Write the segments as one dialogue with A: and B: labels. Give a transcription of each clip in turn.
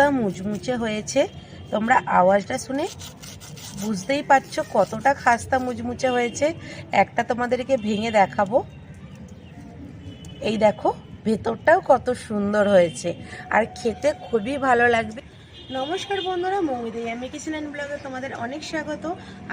A: খাস্তা মুচমুচে হয়েছে, তোমরা আওয়াজটা শুনে বুঝতেই পারছ কতটা খাস্তা মুচমুচে হয়েছে। একটা তোমাদেরকে ভেঙে দেখাবো। এই দেখো, ভেতরটাও কত সুন্দর হয়েছে। আর খেতে খুবই ভালো লাগবে। নমস্কার বন্ধুরা মৌমিদি আমি কিচেন ব্লগে তোমাদের অনেক স্বাগত।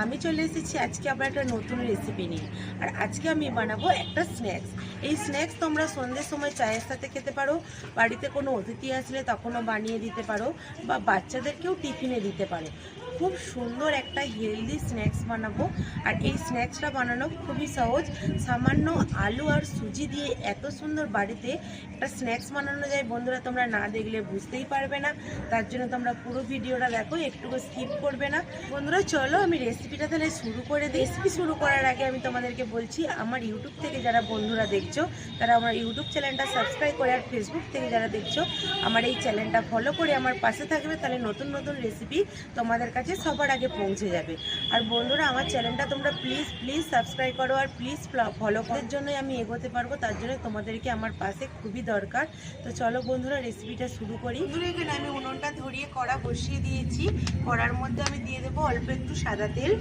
A: আমি চলে এসেছি, আজকে আবার একটা নতুন রেসিপি নিয়ে। আর আজকে আমি বানাবো একটা স্ন্যাক্স এই স্ন্যাক্স তোমরা সন্ধ্যের সময় চায়ের সাথে খেতে পারো, বাড়িতে কোনো অতিথি আসলে তখনও বানিয়ে দিতে পারো, বা বাচ্চাদেরকেও টিফিনে দিতে পারো। খুব সুন্দর একটা হেলদি স্ন্যাক্স বানাবো। আর এই স্ন্যাক্সটা বানানো খুবই সহজ। সামান্য আলু আর সুজি দিয়ে এত সুন্দর বাড়িতে একটা স্ন্যাক্স বানানো যায়, বন্ধুরা তোমরা না দেখলে বুঝতেই পারবে না। তার জন্য তোমরা পুরো ভিডিওটা দেখো একটু স্কিপ করবে না। বন্ধুরা, চলো আমি রেসিপিটা তাহলে শুরু করে দিই। রেসিপি শুরু করার আগে আমি তোমাদেরকে বলছি, আমার ইউটিউব থেকে যারা বন্ধুরা দেখছ, তারা আমার ইউটিউব চ্যানেলটা সাবস্ক্রাইব করে আর ফেসবুক থেকে যারা দেখছ, আমার এই চ্যানেলটা ফলো করে আমার পাশে থাকবে। তাহলে নতুন নতুন রেসিপি তোমাদের কাছে সবার আগে পৌঁছে যাবে। আর বন্ধুরা, আমার চ্যানেলটা তোমরা প্লিজ প্লিজ সাবস্ক্রাইব করো আর প্লিজ ফলো করার জন্যই আমি এগোতে পারব, তার জন্য তোমাদেরকে আমার পাশে খুবই দরকার। তো চলো বন্ধুরা রেসিপিটা শুরু করি। বন্ধুরা, এখানে আমি উনুনটা ধরিয়ে কড়া বসিয়ে দিয়েছি। কড়ার মধ্যে আমি দিয়ে দেবো অল্প একটু সাদা তেল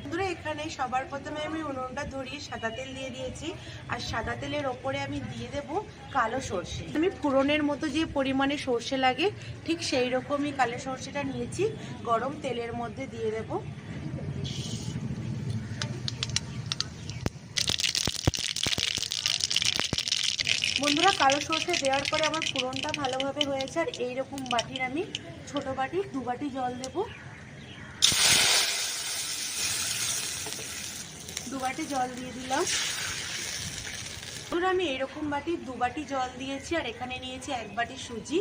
A: বন্ধুরা এখানে সবার প্রথমে আমি উনুনটা ধরিয়ে সাদা তেল দিয়ে দিয়েছি। আর সাদা তেলের ওপরে আমি দিয়ে দেব কালো সর্ষে। আমি ফোড়নের মতো যে পরিমাণে সর্ষে লাগে, ঠিক সেই রকমই কালো সর্ষেটা নিয়েছি। গরম তেলের মধ্যে দিয়ে দেব। বন্ধুরা, কালো সর্ষে দেওয়ার পরে আমার ফোড়নটা ভালোভাবে হয়েছে, আর এইরকম বাটির আমি ছোট বাটি, দু বাটি জল দেবো। বাটি জল দিয়ে দিলাম। আমি এরকম বাটি দু বাটি জল দিয়েছি আর এখানে নিয়েছি এক বাটি সুজি।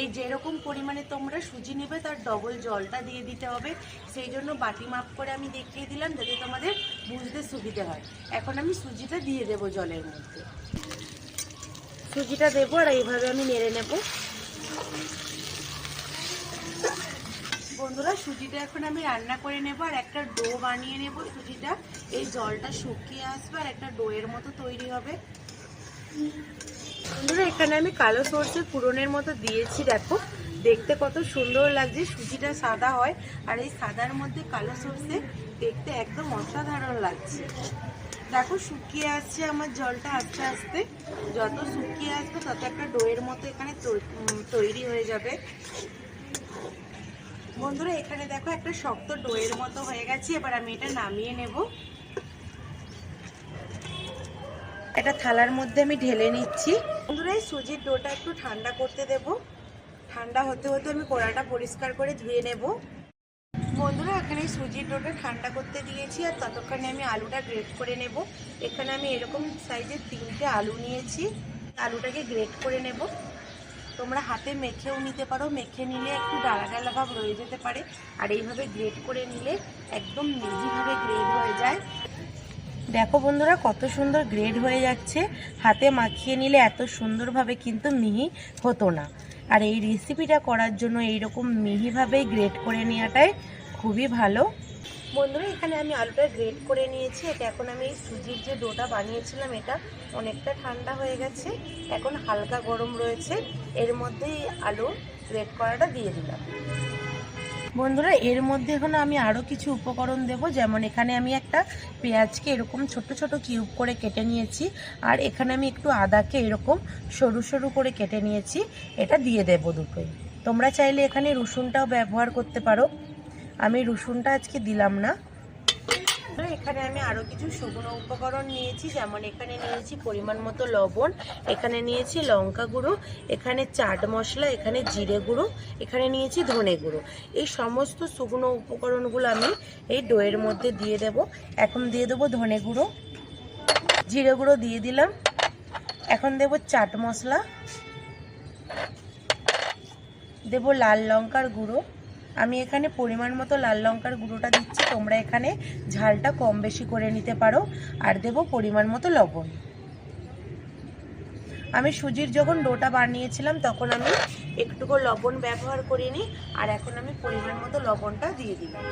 A: এই যেরকম পরিমাণে তোমরা সুজি নেবে তার ডবল জলটা দিয়ে দিতে হবে। সেই জন্য বাটি মাপ করে আমি দেখিয়ে দিলাম যাতে তোমাদের বুঝতে সুবিধে হয়। এখন আমি সুজিটা দিয়ে দেব জলের মধ্যে। সুজিটা দেবো আর এইভাবে আমি নেড়ে নেব। বন্ধুরা, সুজিটা এখন আমি রান্না করে নেব আর একটা ডো বানিয়ে নেব সুজিটা। এই জলটা শুকিয়ে আসবে আর একটা ডোয়ের মতো তৈরি হবে। বন্ধুরা, এখানে আমি কালো সর্ষে পুরনের মতো দিয়েছি, দেখো। দেখতে কত সুন্দর লাগছে, সুজিটা সাদা হয়। আর এই সাদার মধ্যে কালো সর্ষে দেখতে একদম অসাধারণ লাগছে। দেখো, শুকিয়ে আসছে আমার জলটা আস্তে আস্তে। যত শুকিয়ে আসবে, তত একটা ডোয়ের মতো এখানে তৈরি হয়ে যাবে। বন্ধুরা, এখানে দেখো একটা শক্ত ডোয়ের মতো হয়ে গেছে। এবার আমি এটা নামিয়ে নেব। এটা থালার মধ্যে আমি ঢেলে নিচ্ছি। বন্ধুরা, এই সুজির ডোটা একটু ঠান্ডা করতে দেব। ঠান্ডা হতে হতে আমি কড়াটা পরিষ্কার করে ধুয়ে নেব। বন্ধুরা, এখানে সুজির ডোটা ঠান্ডা করতে দিয়েছি আর ততক্ষণে আমি আলুটা গ্রেট করে নেব। এখানে আমি এরকম সাইজের তিনটে আলু নিয়েছি। আলুটাকে গ্রেট করে নেব। তোমরা হাতে মেখেও নিতে পারো। মেখে নিলে একটু ডালা ডালা ভাব রয়ে যেতে পারে। আর এইভাবে গ্রেড করে নিলে একদম মিহিভাবে গ্রেড হয়ে যায়। দেখো বন্ধুরা, কত সুন্দর গ্রেড হয়ে যাচ্ছে। হাতে মাখিয়ে নিলে এত সুন্দরভাবে কিন্তু মিহি হতো না। আর এই রেসিপিটা করার জন্য এইরকম মিহিভাবেই গ্রেড করে নেওয়াটাই খুবই ভালো। বন্ধুরা, এখানে আমি আলুটা গ্রেট করে নিয়েছি। এটা এখন আমি সুজির যে ডোটা বানিয়েছিলাম, এটা অনেকটা ঠান্ডা হয়ে গেছে। এখন হালকা গরম রয়েছে। এর মধ্যেই আলু গ্রেট করাটা দিয়ে দিলাম। বন্ধুরা, এর মধ্যে এখন আমি আরও কিছু উপকরণ দেব। যেমন এখানে আমি একটা পেঁয়াজকে এরকম ছোট ছোট কিউব করে কেটে নিয়েছি, আর এখানে আমি একটু আদাকে এরকম সরু সরু করে কেটে নিয়েছি। এটা দিয়ে দেব দুটোই। তোমরা চাইলে এখানে রসুনটাও ব্যবহার করতে পারো। আমি রসুনটা আজকে দিলাম না। এখানে আমি আরও কিছু শুকনো উপকরণ নিয়েছি, যেমন এখানে নিয়েছি পরিমাণ মতো লবণ, এখানে নিয়েছি লঙ্কা গুঁড়ো, এখানে চাট মশলা, এখানে জিরে গুঁড়ো, এখানে নিয়েছি ধনে গুঁড়ো। এই সমস্ত শুকনো উপকরণগুলো আমি এই ডোয়ের মধ্যে দিয়ে দেব। এখন দিয়ে দেবো ধনে গুঁড়ো, জিরে গুঁড়ো দিয়ে দিলাম। এখন দেব চাট মশলা, দেব লাল লঙ্কার গুঁড়ো আমি এখানে পরিমাণ মতো লাল লঙ্কার গুঁড়োটা দিচ্ছি। তোমরা এখানে ঝালটা কম বেশি করে নিতে পারো। আর দেব পরিমাণ মতো লবণ। আমি সুজির যখন ডোটা বানিয়েছিলাম, তখন আমি একটুকু লবণ ব্যবহার করিনি। আর এখন আমি পরিমাণ মতো লবণটা দিয়ে দিলাম।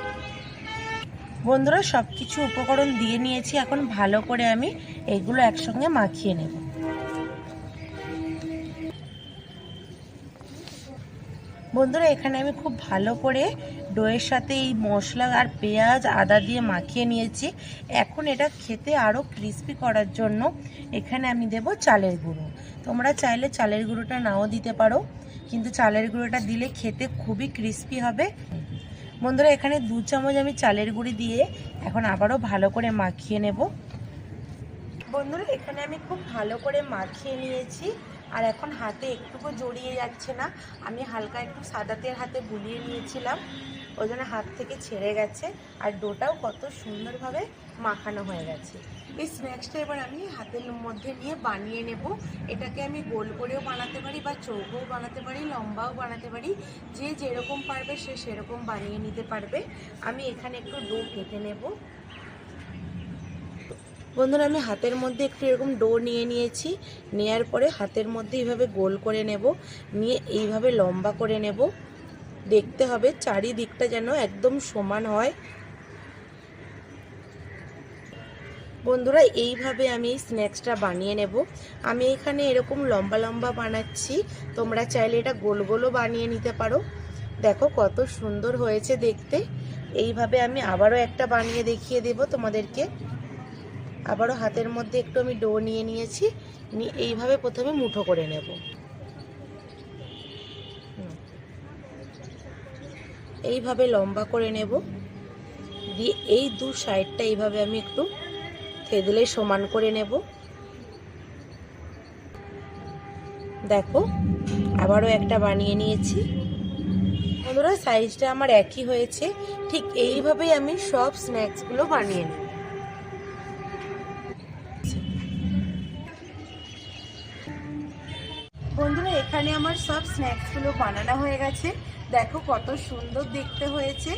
A: বন্ধুরা সব কিছু উপকরণ দিয়ে নিয়েছি। এখন ভালো করে আমি এগুলো একসঙ্গে মাখিয়ে নেব। বন্ধুরা, এখানে আমি খুব ভালো করে ডোয়ের সাথে এই মশলা আর পেঁয়াজ, আদা দিয়ে মাখিয়ে নিয়েছি। এখন এটা খেতে আরও ক্রিস্পি করার জন্য এখানে আমি দেব চালের গুঁড়ো। তোমরা চাইলে চালের গুঁড়োটা নাও দিতে পারো, কিন্তু চালের গুঁড়োটা দিলে খেতে খুবই ক্রিস্পি হবে। বন্ধুরা, এখানে দু চামচ আমি চালের গুঁড়ি দিয়ে এখন আবারও ভালো করে মাখিয়ে নেব। বন্ধুরা, এখানে আমি খুব ভালো করে মাখিয়ে নিয়েছি। আর এখন হাতে একটুকু জড়িয়ে যাচ্ছে না। আমি হালকা একটু সাদা তেল হাতে বুলিয়ে নিয়েছিলাম। ওই জন্য হাত থেকে ছেড়ে গেছে আর ডোটাও কত সুন্দরভাবে মাখানো হয়ে গেছে। এই স্ন্যাক্সটা এবার আমি হাতের মধ্যে নিয়ে বানিয়ে নেব। এটাকে আমি গোল করেও বানাতে পারি বা চৌকোও বানাতে পারি, লম্বাও বানাতে পারি। যে যেরকম পারবে সে সেরকম বানিয়ে নিতে পারবে। আমি এখানে একটু ডো কেটে নেব। বন্ধুরা, আমি হাতের মধ্যে একটু এরকম ডো নিয়ে নিয়েছি। নেয়ার পরে হাতের মধ্যে এইভাবে গোল করে নেব। নিয়ে এইভাবে লম্বা করে নেব। দেখতে হবে চারিদিকটা যেন একদম সমান হয়। বন্ধুরা, এইভাবে আমি স্ন্যাক্সটা বানিয়ে নেব। আমি এখানে এরকম লম্বা লম্বা বানাচ্ছি। তোমরা চাইলে এটা গোল গোলও বানিয়ে নিতে পারো। দেখো কত সুন্দর হয়েছে দেখতে। এইভাবে আমি আবারও একটা বানিয়ে দেখিয়ে দেব তোমাদেরকে। আবারও হাতের মধ্যে একটু আমি ডো নিয়ে নিয়েছি, নিয়ে এইভাবে প্রথমে মুঠো করে নেব। এইভাবে লম্বা করে নেব। দিয়ে এই দু সাইডটা এইভাবে আমি একটু থেদলে সমান করে নেব। দেখো, আবারও একটা বানিয়ে নিয়েছি। বন্ধুরা, সাইজটা আমার একই হয়েছে। ঠিক এইভাবেই আমি সব স্ন্যাক্সগুলো বানিয়ে নেব। এখানে আমার সব স্ন্যাক্সগুলো বানানো হয়ে গেছে। দেখো কত সুন্দর দেখতে হয়েছে।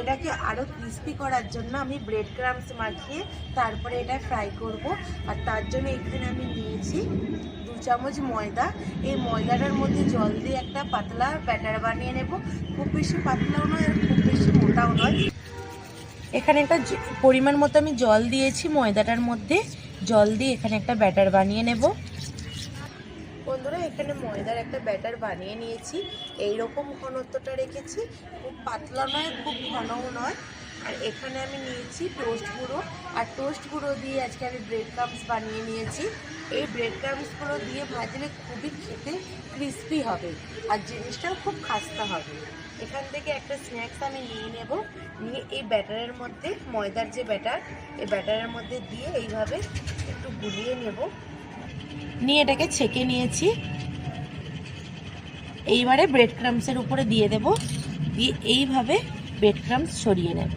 A: এটাকে আরও ক্রিস্পি করার জন্য আমি ব্রেড ক্রামস মাখিয়ে তারপরে এটা ফ্রাই করব। আর তার জন্য এখানে আমি নিয়েছি দু চামচ ময়দা। এই ময়দাটার মধ্যে জল দিয়ে একটা পাতলা ব্যাটার বানিয়ে নেব। খুব বেশি পাতলাও নয় আর খুব বেশি মোটাও নয়। এখানে একটা পরিমাণ মতো আমি জল দিয়েছি ময়দাটার মধ্যে। জল দিয়ে এখানে একটা ব্যাটার বানিয়ে নেব। এখানে ময়দার একটা ব্যাটার বানিয়ে নিয়েছি। এই রকম ঘনত্বটা রেখেছি। খুব পাতলা নয়, খুব ঘনও নয়। আর এখানে আমি নিয়েছি টোস্ট গুঁড়ো। আর টোস্ট গুঁড়ো দিয়ে আজকে আমি ব্রেড ক্রামস বানিয়ে নিয়েছি। এই ব্রেড ক্রামসগুলো দিয়ে ভাজলে খুবই খেতে ক্রিস্পি হবে আর জিনিসটাও খুব খাস্তা হবে। এখান থেকে একটা স্ন্যাক্স আমি নিয়ে নেব। নিয়ে এই ব্যাটারের মধ্যে, ময়দার যে ব্যাটার, এই ব্যাটারের মধ্যে দিয়ে এইভাবে একটু গুলিয়ে নেব। নিয়ে এটাকে ছেঁকে নিয়েছি। এইবারে ব্রেড ক্রামসের উপরে দিয়ে দেব। দিয়ে এইভাবে ব্রেড ক্রামস ছড়িয়ে নেব।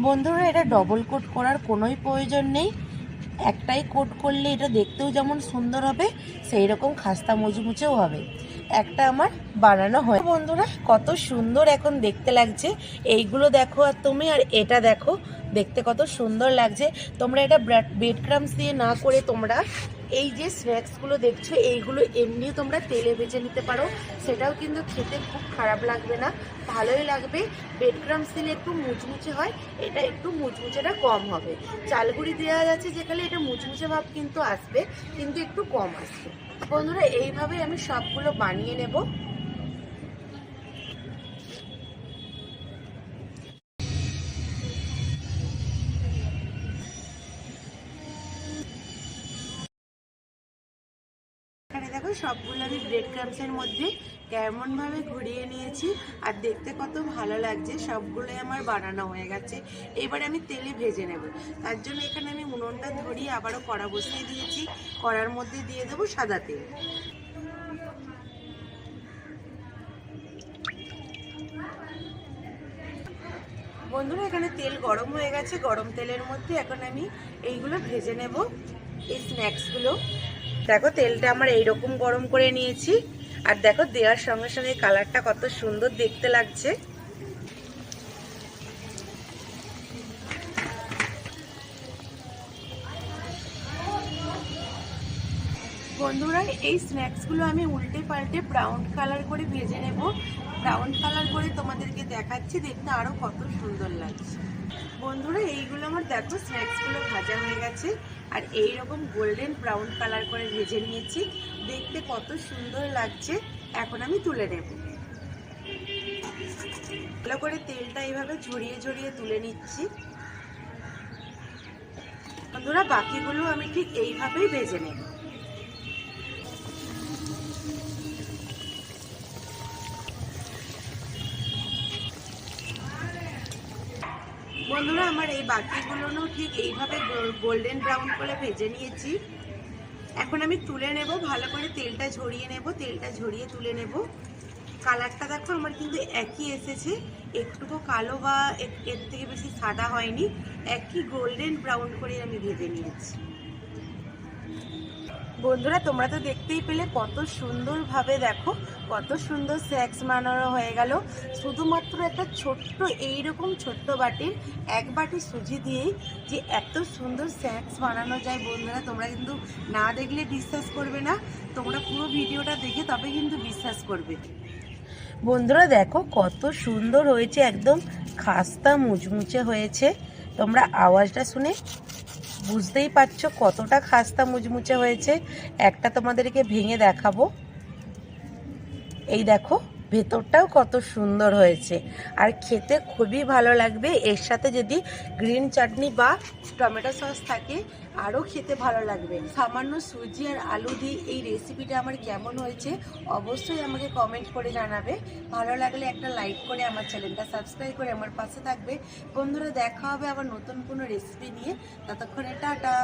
A: বন্ধুরা, এটা ডবল কোট করার কোনোই প্রয়োজন নেই। একটাই কোট করলে এটা দেখতেও যেমন সুন্দর হবে সেই রকম খাস্তা মুচমুচেও হবে। একটা আমার বানানো হয়। বন্ধুরা, কত সুন্দর এখন দেখতে লাগছে। এইগুলো দেখো আর তুমি, আর এটা দেখো। দেখতে কত সুন্দর লাগছে। তোমরা এটা ব্রেড ক্রামস দিয়ে না করে তোমরা এই যে স্ন্যাক্সগুলো দেখছ, এইগুলো এমনিও তোমরা তেলে ভেজে নিতে পারো। সেটাও কিন্তু খেতে খুব খারাপ লাগবে না, ভালোই লাগবে। ব্রেড ক্রামস দিলে একটু মুচমুচে হয়, এটা একটু মুচমুচেটা কম হবে। চালগুড়ি দেওয়া যাচ্ছে যেখানে এটা মুচমুচে ভাব কিন্তু আসবে, কিন্তু একটু কম আসবে। বন্ধুরা, এইভাবে আমি সবগুলো বানিয়ে নেব। ক্রামসের মধ্যে কেমনভাবে ঘুরিয়ে নিয়েছি আর দেখতে কত ভালো লাগছে, সবগুলোই আমার বানানো হয়ে গেছে। এবারে আমি তেলে ভেজে নেব। তার জন্য এখানে আমি উনুনটা ধরিয়ে আবারও কড়া বসিয়ে দিয়েছি। কড়ার মধ্যে দিয়ে দেবো সাদা তেল। বন্ধুরা, এখানে তেল গরম হয়ে গেছে। গরম তেলের মধ্যে এখন আমি এইগুলো ভেজে নেব। এই স্ন্যাক্সগুলো দেখো, তেলটা আমার এইরকম গরম করে নিয়েছি। আর দেখো, দেওয়ার সঙ্গে সঙ্গে কালারটা কত সুন্দর দেখতে লাগছে। বন্ধুরা, এই স্ন্যাক্সগুলো আমি উল্টে পাল্টে ব্রাউন কালার করে ভেজে নেব। ব্রাউন কালার করে তোমাদেরকে দেখাচ্ছি, দেখতে আরও কত সুন্দর লাগছে। বন্ধুরা, এইগুলো আমার দেখো স্ন্যাক্সগুলো ভাজা হয়ে গেছে। আর এই রকম গোল্ডেন ব্রাউন কালার করে ভেজে নিয়েছি। দেখতে কত সুন্দর লাগছে। এখন আমি তুলে নেব। ভালো করে তেলটা এইভাবে ঝরিয়ে ঝরিয়ে তুলে নিচ্ছি। বন্ধুরা, বাকিগুলো আমি ঠিক এইভাবেই ভেজে নেব। বন্ধুরা, আমার এই বাকিগুলোও ঠিক এইভাবে গোল্ডেন ব্রাউন করে ভেজে নিয়েছি। এখন আমি তুলে নেব, ভালো করে তেলটা ঝরিয়ে নেব, তেলটা ঝরিয়ে তুলে নেব। কালারটা দেখো, আমার কিন্তু একই এসেছে। একটুকু কালো বা এর- এর থেকে বেশি সাদা হয়নি। একই গোল্ডেন ব্রাউন করে আমি ভেজে নিয়েছি। বন্ধুরা, তোমরা তো দেখতেই পেলে কত সুন্দরভাবে দেখো, কত সুন্দর স্ন্যাক্স বানানো হয়ে গেল। শুধুমাত্র একটা ছোট্ট, এইরকম ছোট্ট বাটির এক বাটি সুজি দিয়েই যে এত সুন্দর স্ন্যাক্স বানানো যায় বন্ধুরা, তোমরা কিন্তু না দেখলে বিশ্বাস করবে না। তোমরা পুরো ভিডিওটা দেখে তবে কিন্তু বিশ্বাস করবে। বন্ধুরা, দেখো কত সুন্দর হয়েছে, একদম খাস্তা মুচমুচে হয়েছে। তোমরা আওয়াজটা শুনে বুঝতেই পারছ কতটা খাস্তা মুচমুচে হয়েছে। একটা তোমাদেরকে ভেঙে দেখাবো। এই দেখো। ভেতরটাও কত সুন্দর হয়েছে। আর খেতে খুবই ভালো লাগবে। এর সাথে যদি গ্রিন চাটনি বা টমেটো সস থাকে, আরও খেতে ভালো লাগবে। সামান্য সুজি আর আলু দিয়ে এই রেসিপিটা আমার কেমন হয়েছে, অবশ্যই আমাকে কমেন্ট করে জানাবে। ভালো লাগলে একটা লাইক করে আমার চ্যানেলটা সাবস্ক্রাইব করে আমার পাশে থাকবে। বন্ধুরা, দেখা হবে আবার নতুন কোনো রেসিপি নিয়ে। ততক্ষণে টাটা।